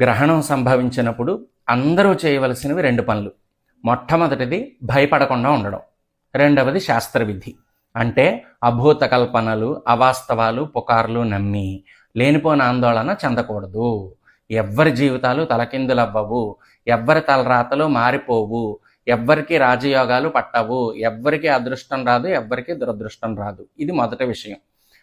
గ్రహణం సంభవించినప్పుడు అందరూ చేయవలసినవి రెండు పనులు. మొట్టమొదటిది భయపడకుండా ఉండడం. రెండవది శాస్త్రవిధి. అంటే అభూత కల్పనలు అవాస్తవాలు పుకార్లు నమ్మి లేనిపోని ఆందోళన చెందకూడదు. ఎవ్వరి జీవితాలు తలకిందులవ్వవు. ఎవ్వరి తలరాతలు మారిపోవు. ఎవ్వరికి రాజయోగాలు పట్టవు. ఎవ్వరికి అదృష్టం రాదు ఎవ్వరికి దురదృష్టం రాదు. ఇది మొదటి విషయం.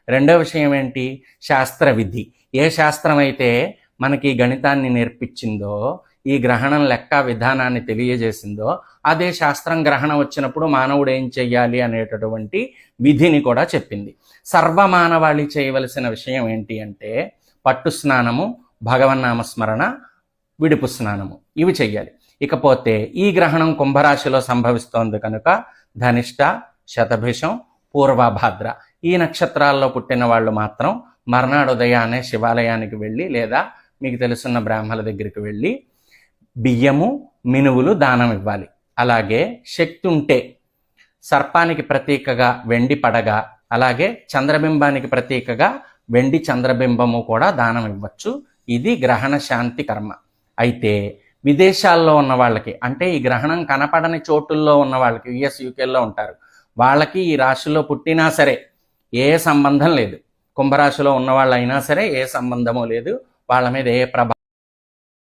రెండో విషయం ఏంటి? శాస్త్ర విధి ఏ శాస్త్రం అయితే మనకి గణితాన్ని నేర్పించిందో ఈ గ్రహణం లెక్క విధానాన్ని తెలియజేసిందో అదే శాస్త్రం గ్రహణం వచ్చినప్పుడు మానవుడు ఏం చెయ్యాలి అనేటటువంటి విధిని కూడా చెప్పింది. సర్వమానవాళి చేయవలసిన విషయం ఏంటి అంటే పట్టు స్నానము భగవన్నామస్మరణ విడుపు స్నానము. ఇవి చెయ్యాలి. ఇకపోతే ఈ గ్రహణం కుంభరాశిలో సంభవిస్తోంది కనుక ధనిష్ట శతభిషం పూర్వభాద్ర. ఈ నక్షత్రాల్లో పుట్టిన వాళ్ళు మాత్రం మర్నాడు ఉదయాన్నే శివాలయానికి వెళ్ళి లేదా మీకు తెలుసున్న బ్రాహ్మణుల దగ్గరికి వెళ్ళి బియ్యము మినువులు దానం ఇవ్వాలి. అలాగే శక్తి ఉంటే సర్పానికి ప్రతీకగా వెండి పడగ అలాగే చంద్రబింబానికి ప్రతీకగా వెండి చంద్రబింబము కూడా దానం ఇవ్వచ్చు. ఇది గ్రహణ శాంతి కర్మ. అయితే విదేశాల్లో ఉన్న వాళ్ళకి అంటే ఈ గ్రహణం కనపడని చోటుల్లో ఉన్న వాళ్ళకి యుఎస్ యూకేలో ఉంటారు. వాళ్ళకి ఈ రాశిలో పుట్టినా సరే ఏ సంబంధం లేదు. కుంభరాశిలో ఉన్న వాళ్ళు అయినా సరే ఏ సంబంధము లేదు. వాళ్ళ మీద ఏ ప్రభావం